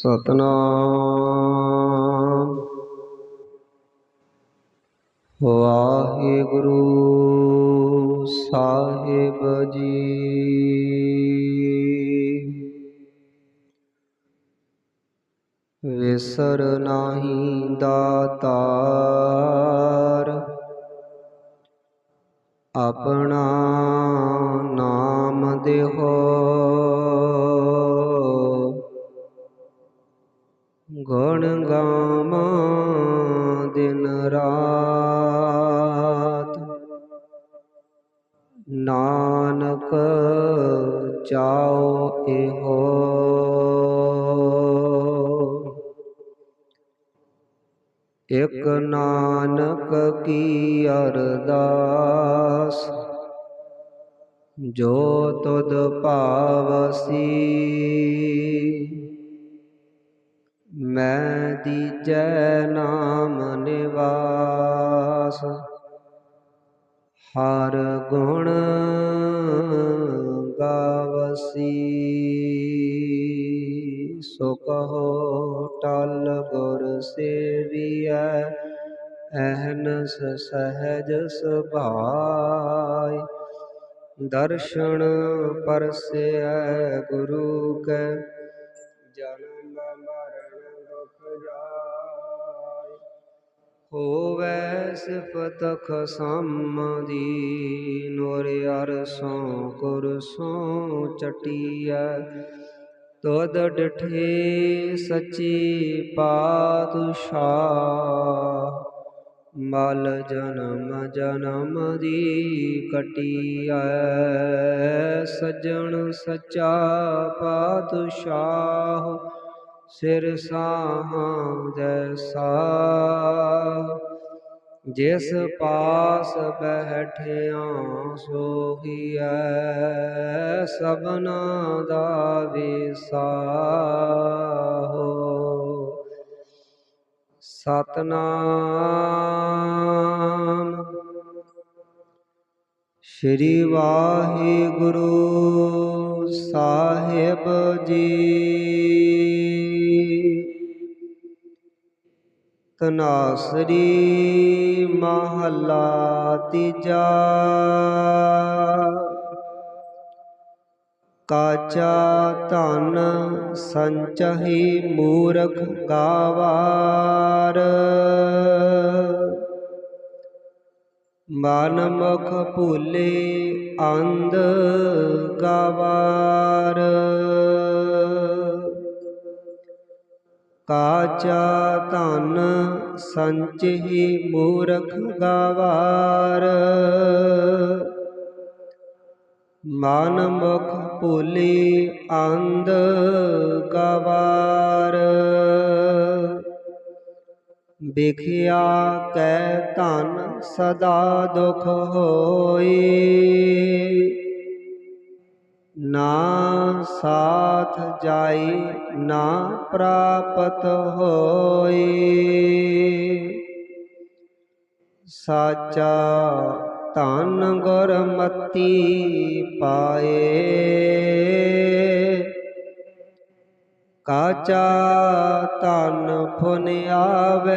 ਸਤਨਾਮ। ਵਾਹਿਗੁਰੂ ਸਾਹਿਬ ਜੀ। ਵਿਸਰ ਨਾਹੀ ਦਾਤਾਰ। ਆਪਣਾ ਨਾਮ ਦੇਹੋ ਗੁਣ ਗਾਵਾਂ ਦਿਨ ਰਾਤ। ਨਾਨਕ ਚਾਉ ਇਹੋ। ਇਕ ਨਾਨਕ ਕੀ ਅਰਦਾਸ ਜੋ ਤੁਧ ਭਾਵਸੀ ਹਰ ਗੁਣ ਗਾਵਸੀ। ਸੋ ਕਹੋ ਟਲ ਗੁਰ ਸੇਵੀਐ, ਅਹਨਸ ਸਹਜ ਸੁਭਾਇ। ਦਰਸ਼ਨ ਪਰਸੈ ਗੁਰੂ ਕੈ, ਜਨਮ ਮਰਨ ਦੁਖ ਜਾਇ। ਹੋਵੈ ਸਿਫਤ ਖਸਮ ਦੀ ਨੁਰ ਅਰਸੋਂ ਕੁਰਸੋਂ ਚਟੀਐ। ਤੁਧ ਡਿਠੇ ਸੱਚੀ ਪਾਤਸ਼ਾਹ, ਮਲ ਜਨਮ ਜਨਮ ਦੀ ਕਟੀਐ। ਸੱਜਣ ਸੱਚਾ ਪਾਤਸ਼ਾਹ, ਸਿਰ ਸਾਹਾਂ ਜੈਸਾ ਜਿਸ ਪਾਸ ਬੈਠਿਆ ਸੋਹੀਐ ਸਭਨਾ ਦਾ ਵਿਸਾਹੋ। ਸਤਨਾਮ। ਸ੍ਰੀ ਵਾਹਿਗੁਰੂ ਸਾਹਿਬ ਜੀ। ਤਨਾਸਰੀ ਮਹੱਲਾ ਤੀਜਾ। ਕਾਚਾ ਧਨ ਸੰਚਹੀ ਮੂਰਖ ਗਾਵਾਰ। ਮਨ ਮੁਖ ਭੂਲੇ ਅੰਧ ਗਵਾਰ। ਕਾਚਾ ਧਨ ਸੰਚਹੀ ਮੂਰਖ ਗਵਾਰ। ਮਨ ਮੁਖ ਭੂਲੀ ਅੰਧ ਗਵਾਰ। ਬਿਖਿਆ ਕੈ ਧਨ ਸਦਾ ਦੁਖ ਹੋਈ। ਨਾ ਸਾ ਸਾਥ ਜਾਈ ਨਾ ਪ੍ਰਾਪਤ ਹੋਏ ਸਾਚਾ ਧਨ ਗੁਰਮਤੀ ਪਾਏ। ਕਾਚਾ ਧਨ ਫੁਨ ਆਵੇ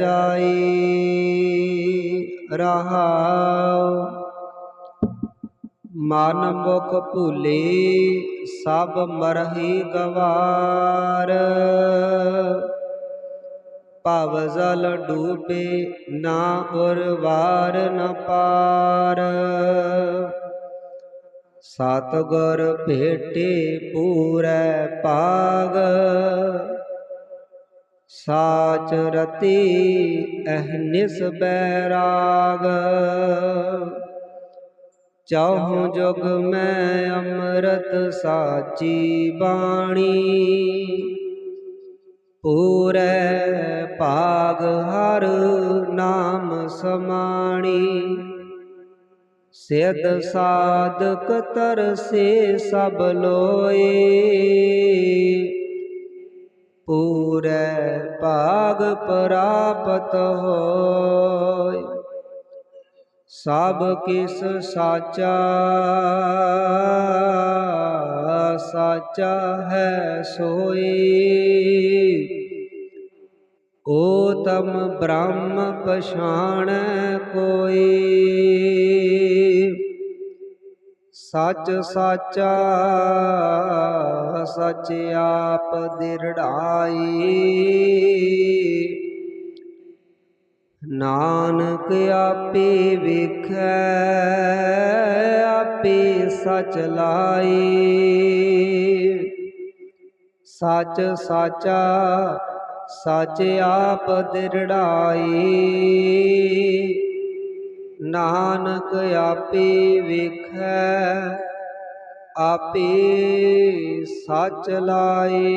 ਜਾਈ, ਰਹਾਉ ਮਨ ਮੁਖ ਭੂਲੇ, ਸਭ ਮਰਹੀ ਗਵਾਰ। ਭਵ ਜਲ ਡੂਬੇ, ਨਾ ਉਰਵਾਰ ਨ ਪਾਰ। ਸਤਗੁਰ ਭੇਟੇ ਪੂਰੈ ਭਾਗ। ਸਾਚ ਰਤੀ ਅਹਨਿਸ ਬੈਰਾਗ ਚਾਹੂ ਜੁਗ ਮੈਂ ਅੰਮ੍ਰਿਤ ਸਾਚੀ ਬਾਣੀ। ਪੂਰੈ ਭਾਗ ਹਰ ਨਾਮ ਸਮਾਣੀ। ਸਿਧ ਸਾਧਕ ਤਰਸੇ ਸਭ ਲੋਏ। ਪੂਰੈ ਭਾਗ ਪ੍ਰਾਪਤ ਹੋਏ। ਸਭ ਕਿਸ ਸਾਚਾ ਸਾਚਾ ਹੈ ਸੋਈ। ਓ ਓਤਮ ਬ੍ਰਹਮ ਪਛਾਣੈ ਕੋਈ। ਸੱਚ ਸਾਚਾ, ਸੱਚ ਆਪ ਦਿਰੜਾਈ। ਨਾਨਕ ਆਪੇ ਵੇਖੈ, ਆਪੇ ਸਚ ਲਾਈ ਸੱਚ ਸਾਚਾ, ਸੱਚ ਆਪ ਦਿਰੜਾਈ ਨਾਨਕ ਆਪੇ ਵੇਖੈ, ਆਪੇ ਸਚ ਲਾਈ